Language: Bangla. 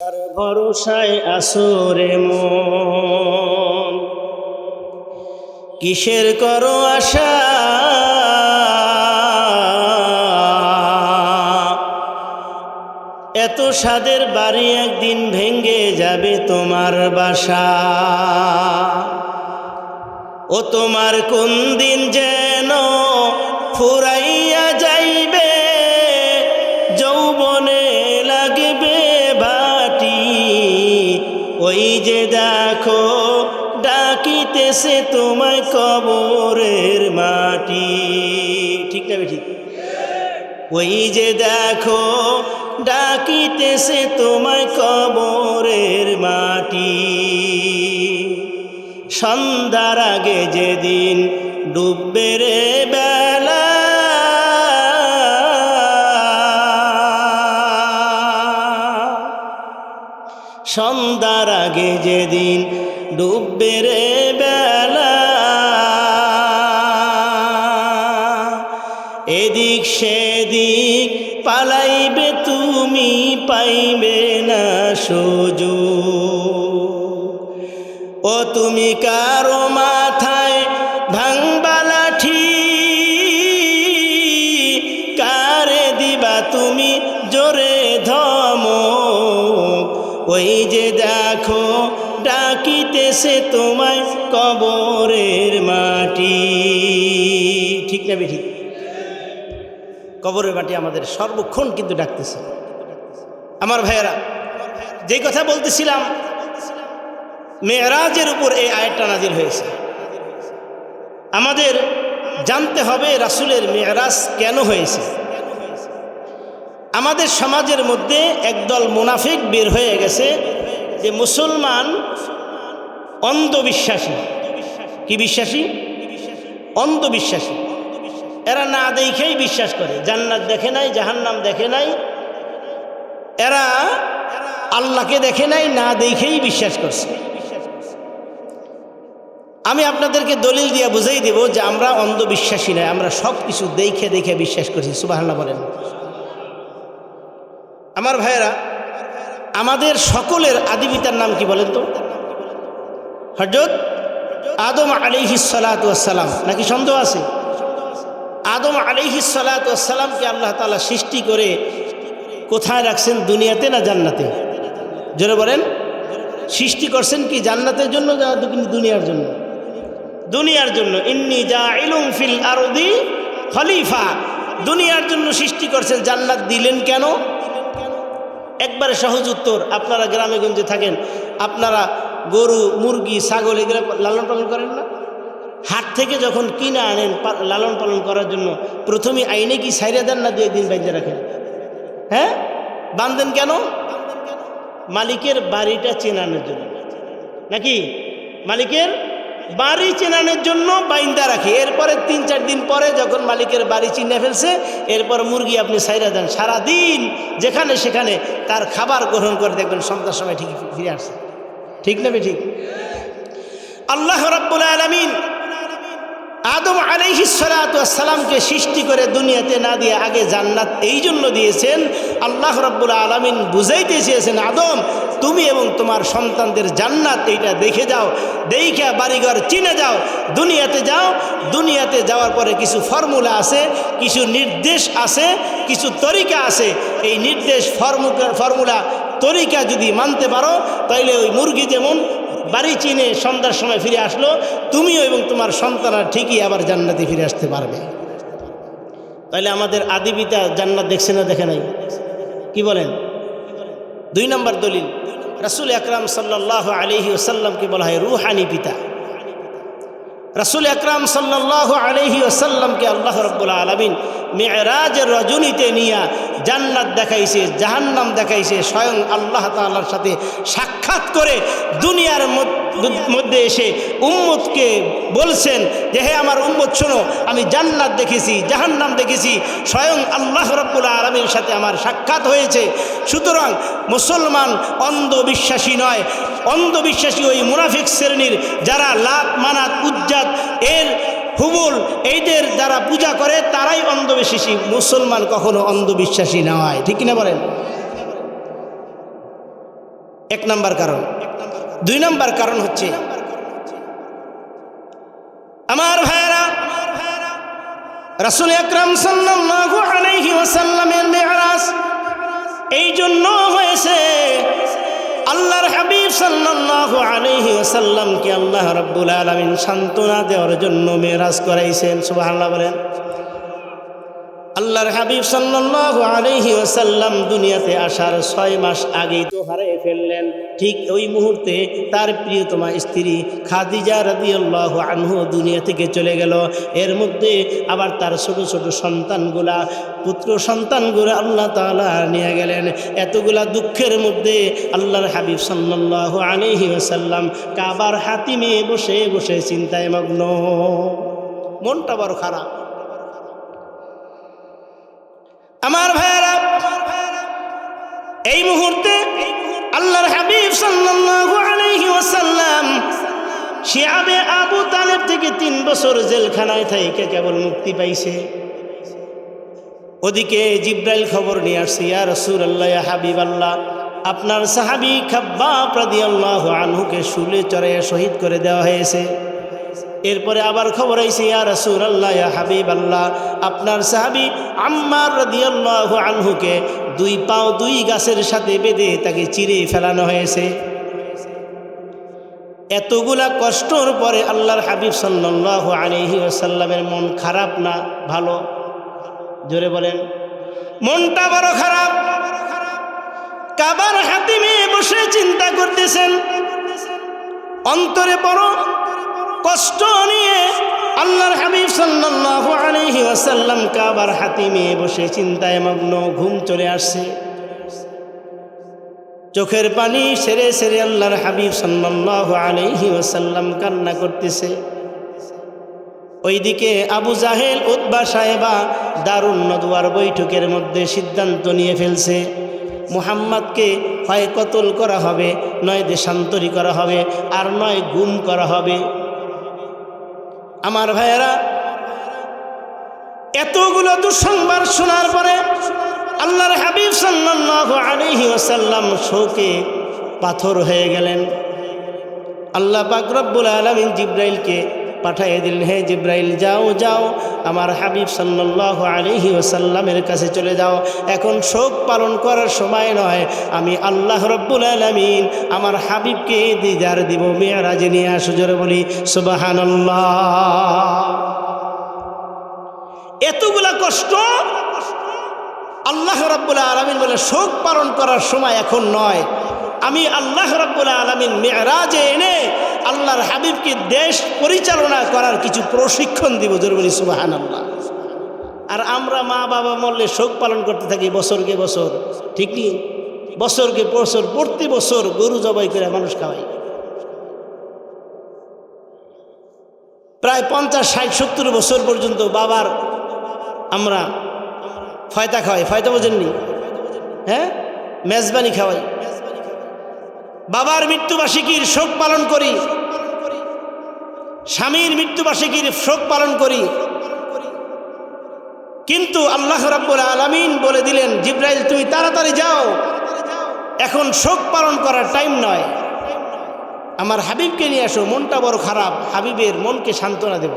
তার ভরসায় আসরে মন। কিসের করো আশা? এত স্বাদের বাড়ি একদিন ভেঙ্গে যাবে তোমার বাসা। ও তোমার কোন দিন যেন ফুরাইয়া যাইবে ওই যে দেখো, ডাকিতেছে তোমায় কবরের মাটি। ঠিক না ঠিক ওই যে দেখো, ডাকিতেছে তোমায় কবরের মাটি। সন্ধ্যার আগে যেদিন ডুববে রে বেলা আগে যেদিন ডুববে রে বেলা। এদিক সেদিক পালাইবে তুমি, পাইবে না সুযোগ। ও তুমি কারও মাথায় ওই যে দেখো, ডাকিতেছে তোমায় কবরের মাটি। ঠিক না বেঠিক? কবরের মাটি আমাদের সর্বক্ষণ কিন্তু ডাকতেছে। আমার ভাইয়েরা যে কথা বলতেছিলাম, মেয়েরাজের উপর এই আয়টা নাজিল হয়েছে। আমাদের জানতে হবে রাসুলের মেয়েরাজ কেন হয়েছে। আমাদের সমাজের মধ্যে একদল মুনাফিক বের হয়ে গেছে যে মুসলমান অন্ধবিশ্বাসী। কি বিশ্বাসী? অন্ধবিশ্বাসী। এরা না দেখেই বিশ্বাস করে। জান্নাত দেখে নাই, জাহান্নাম দেখে নাই। এরা আল্লাহকে দেখে নাই, না দেখেই বিশ্বাস করছে। আমি আপনাদেরকে দলিল দিয়ে বুঝাই দেব যে আমরা অন্ধবিশ্বাসী নয়, আমরা সব কিছু দেখে দেখে বিশ্বাস করছি। সুবাহান্না বলেন। আমার ভাইয়েরা, আমাদের সকলের আদিবিতার নাম কি বলেন তো? হজরত আদম আলিহি সালাতাম নাকি সন্দেহ আছে? আদম আলিহি সালাতামকে আল্লাহ তালা সৃষ্টি করে কোথায় রাখছেন, দুনিয়াতে না জান্নাতে? জোরে বলেন। সৃষ্টি করছেন কি জান্নাতের জন্য না দুনিয়ার জন্য? দুনিয়ার জন্য। ইন্নি যা ইলুম ফিল আরদি খলিফা। দুনিয়ার জন্য সৃষ্টি করছেন জান্নাত দিলেন কেন? একবারে সহজ উত্তর, আপনারা গ্রামে গঞ্জে থাকেন, আপনারা গরু, মুরগি, ছাগল এগুলো লালন পালন করেন না? হাট থেকে যখন কিনে আনেন লালন পালন করার জন্য, প্রথমে আইনে কি সাইরে দেন না দু একদিন বাইরে রাখেন? হ্যাঁ? বাঁধেন কেন? মালিকের বাড়িটা চেনানোর জন্য। নাকি? মালিকের বাড়ি চেনানোর জন্য বাইন্দা রাখি। এরপরে তিন চার দিন পরে যখন মালিকের বাড়ি চিনে ফেলছে, এরপর মুরগি আপনি সাইরা দেন। সারাদিন যেখানে সেখানে তার খাবার গ্রহণ করে দেখবেন সন্ধ্যার সময় ঠিক ফিরে আসছে। ঠিক নেবে ঠিক আল্লাহ রব্বুল আলমিন আদম আলাইহিসালামকে সৃষ্টি করে দুনিয়াতে না দিয়ে আগে জান্নাত এই জন্য দিয়েছেন। আল্লাহ রব্বুল আলমিন বুঝাইতে চেয়েছেন, আদম তুমি এবং তোমার সন্তানদের জান্নাত এইটা দেখে যাও দেখে বাড়িঘর চিনে যাও, দুনিয়াতে যাও। দুনিয়াতে যাওয়ার পরে কিছু ফর্মুলা আছে, কিছু নির্দেশ আছে, কিছু তরিকা আছে। এই নির্দেশ ফর্মুলা ফর্মুলা, তরিকা যদি মানতে পারো, তাইলে ওই মুরগি যেমন বাড়ি চিনে সন্ধ্যার সময় ফিরে আসলো, তুমিও এবং তোমার সন্তানরা ঠিকই আবার জান্নাতে ফিরে আসতে পারবে। তাহলে আমাদের আদি পিতা জান্নাত দেখছে না দেখে নাই? কি বলেন? দুই নম্বর দলিল। রাসুল আকরাম সাল্লাহ আলহি ওসাল্লামকে বলা হয় রুহানি পিতা। রসুল আকরাম সাল্লাহ আলহি ওসাল্লামকে আল্লাহ রব্বুল আলমিন মেয়রাজ রজনীতে নিয়ে জান্নাত দেখাইছে, জাহান্নাম দেখাইছে, স্বয়ং আল্লাহ তাল্লার সাথে সাক্ষাৎ করে দুনিয়ার মধ্যে এসে উম্মতকে বলছেন যে, হে আমার উম্মত, শোনো, আমি জান্নাত দেখেছি, জাহান্নাম দেখেছি, স্বয়ং আল্লাহ রব্বুল আলমীর সাথে আমার সাক্ষাৎ হয়েছে। সুতরাং মুসলমান অন্ধবিশ্বাসী নয়, অন্ধবিশ্বাসী ওই মুনাফিক শ্রেণির যারা লাত, মানাত, উজ্জাত, এর হুবুল এইদের যারা পূজা করে, তারাই অন্ধবিশ্বাসী। মুসলমান কখনো অন্ধবিশ্বাসী না হয় ঠিক কিনা বলেন? এক নাম্বার কারণ। দুই নাম্বার কারণ হচ্ছে, আমার ভাইয়েরা, রাসুল আকরাম সাল্লাল্লাহু আলাইহি ওয়াসাল্লামের মেরাজ এই জন্য হয়েছে আল্লাহর হাবিব সাল্লাল্লাহু আলাইহি ওয়াসাল্লামকে আল্লাহ রাব্বুল আলামিন সান্ত্বনা দেওয়ার জন্য মেরাজ করাইছেন। সুবহানাল্লাহ বলেন। আল্লাহর হাবিব সাল্লাল্লাহু আলাইহি ওয়াসাল্লাম দুনিয়াতে আসার ছয় মাস আগেই তো হারিয়ে ফেললেন। ঠিক ওই মুহূর্তে তার প্রিয়তমা স্ত্রী খাদিজা রাদিয়াল্লাহু আনহু দুনিয়া থেকে চলে গেল। এর মধ্যে আবার তার ছোট ছোট সন্তানগুলা, পুত্র সন্তানগুলো আল্লাহ তাআলা নিয়ে গেলেন। এতগুলা দুঃখের মধ্যে আল্লাহর হাবিব সাল্লাল্লাহু আলাইহি ওয়াসাল্লাম কাবার হাতিমে বসে বসে চিন্তায় মগ্ন। মনটা বড় খারাপ। আমার ভাইয়েরা, এই মুহূর্তে আল্লাহর হাবিব সাল্লাল্লাহু আলাইহি ওয়াসাল্লাম শিয়াবে আবু তালেব থেকে তিন বছর জেলখানায় থেকে কেবল মুক্তি পাইছে। ওদিকে জিব্রাইল খবর নিয়ে আসছে, ইয়া রসুল আল্লাহ হাবিব আল্লাহ আপনার সাহাবি খাব্বা প্রদি আল্লাহ আনহুকে শুলে চড়ে শহীদ করে দেওয়া হয়েছে। এরপরে আবার খবর আইছে, ইয়া রসুল আল্লাহ ইয়া হাবিব আল্লাহ আপনার সাহাবি আম্মার রদিয়াল্লাহ আনহুকে দুই পাও দুই গাছের সাথে বেঁধে তাকে চিরে ফেলানো হয়েছে। এতগুলা কষ্টর পরে আল্লাহর হাবিব সাল্লাহ আলহি আসাল্লামের মন খারাপ না, ভালো? জোরে বলেন। মনটা বড় খারাপ। কাবার হাতিমে বসে চিন্তা করতেছেন। অন্তরে বড় কষ্ট নিয়ে আল্লাহর হাবিব সাল্লাল্লাহু আলাইহি ওয়াসাল্লাম কাবার হাতিমে বসে চিন্তায় মগ্ন, ঘুম চলে আসছে। চোখের পানি সেরে সেরে আল্লাহর হাবিব সাল্লাল্লাহু আলাইহি ওয়াসাল্লাম কান্না করতেছে। ওইদিকে আবু জাহেল উদ্বা সাহেবা দারুণ নদুয়ার বৈঠকের মধ্যে সিদ্ধান্ত নিয়ে ফেলছে। মুহাম্madকে হয় কতল করা হবে, নয় দেশান্তরী করা হবে, আর নয় গুম করা হবে। আমার ভাইয়েরা, এতগুলো দুঃসংবাদ শোনার পরে আল্লাহর হাবিব সাল্লাহ আলহি ওসাল্লাম শোকে পাথর হয়ে গেলেন। আল্লাহ পাক আলমিন আলামিন জিব্রাইলকে পাঠিয়ে দিলেন হে জিব্রাইল, যাও যাও, আমার হাবিব সাল্লাল্লাহু আলাইহি ওয়াসাল্লামের কাছে চলে যাও। এখন শোক পালন করার সময় নয়, আমি আল্লাহ রব্বুল আলামিন আমার হাবিবকে দিদার দিব, মেয়ারাজে নিয়ে আসো জোরে বলি, সুবহানাল্লাহ। এতগুলা কষ্ট আল্লাহ রাব্বুল আলমিন বলে, শোক পালন করার সময় এখন নয়। আমি আল্লাহ রাব্বুল আলমিন মেয়েরাজে এনে আল্লাহর হাবিবকে দেশ পরিচালনা করার কিছু প্রশিক্ষণ দিব জরুরি সুবাহান আল্লাহ আর আমরা মা বাবা মরলে শোক পালন করতে থাকি বছরকে বছর, ঠিক বছরকে বছর, প্রতি বছর গরু জবাই করে মানুষ খাওয়াই। প্রায় পঞ্চাশ, ষাট, সত্তর বছর পর্যন্ত বাবার আমরা ফয়তা খাওয়াই। ফয়তা বোঝেননি? হ্যাঁ? মেজবানি খাওয়াই। বাবার মৃত্যুবার্ষিকীর শোক পালন করি। স্বামীর মৃত্যুবার্ষিকীর শোক পালন করি। কিন্তু আল্লাহ রাব্বুল আলমিন বলে দিলেন, জিব্রাইল, তুমি তাড়াতাড়ি যাও। এখন শোক পালন করার টাইম নয়। আমার হাবিবকে নিয়ে আসো মনটা বড় খারাপ। হাবিবের মনকে সান্ত্বনা দেব।